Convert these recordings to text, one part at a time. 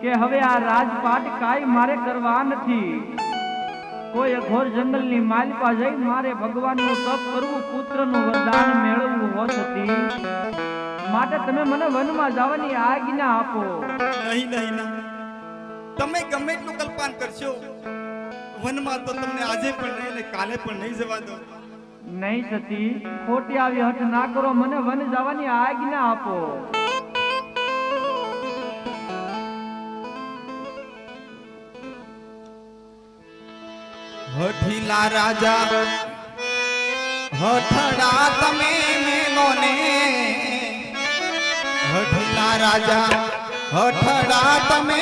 કે હવે આ રાજપાટ કાંઈ મારે કરવા નથી. કોઈ અઘોર જંગલની માલિકા જઈ મારે ભગવાનનું તપ કરવું પુત્રનું વરદાન મેળવવું હોત હતી. માટે તમે મને વનમાં જવાની આજ્ઞા આપો. નહીં નહીં તમે ગમે એટલું કલ્પાન કરશો વનમાં તો તમને આજે પણ નહીં અને કાલે પણ નહીં જવા દો. નહીં સતી ખોટી આવી હઠ ના કરો મને વન જવાની આજ્ઞા આપો. હઠીલા રાજા હઠડા તમે મેલો ને હઠીલા રાજા હઠડા તમે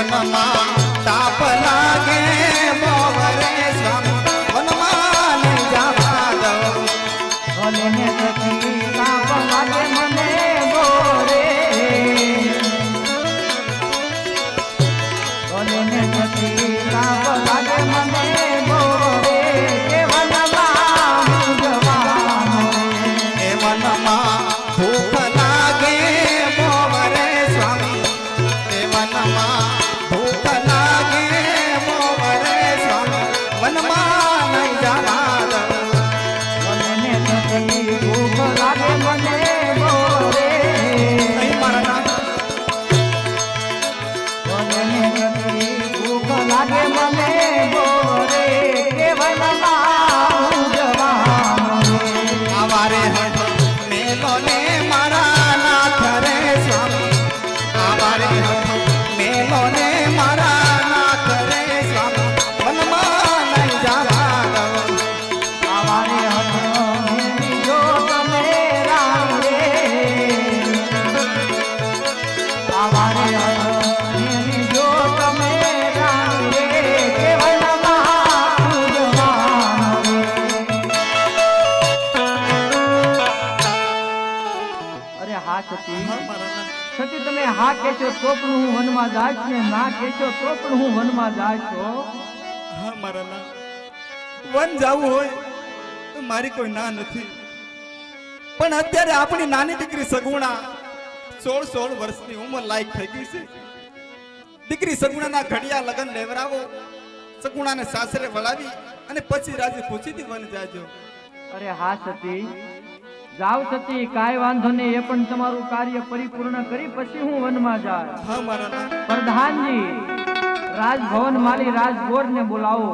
એ સતી તમે હા કહેશો તો પણ હું વનમાં જાય ને ના કહેશો તો પણ હું વનમાં જાય છો. હા મારા ના. વન જવું હોય તો મારી કોઈ ના નથી. પણ અત્યારે આપણી નાની દીકરી સગુણા સોળ સોળ વર્ષની ઉંમર લાયક થઈ ગઈ છે. દીકરી સગુણાના ઘડિયા લગન લેવરાવો સગુણાને સાસરે વળાવી અને પછી રાજી ખુશીથી વન જાજો. અરે હા સતી જાવ સતી કાય વાંધો નહીં એ પણ તમારું કાર્ય પરિપૂર્ણ કરી પછી હું વનમાં જાય પ્રધાનજી રાજભવન માલી રાજગોર ને બોલાવો.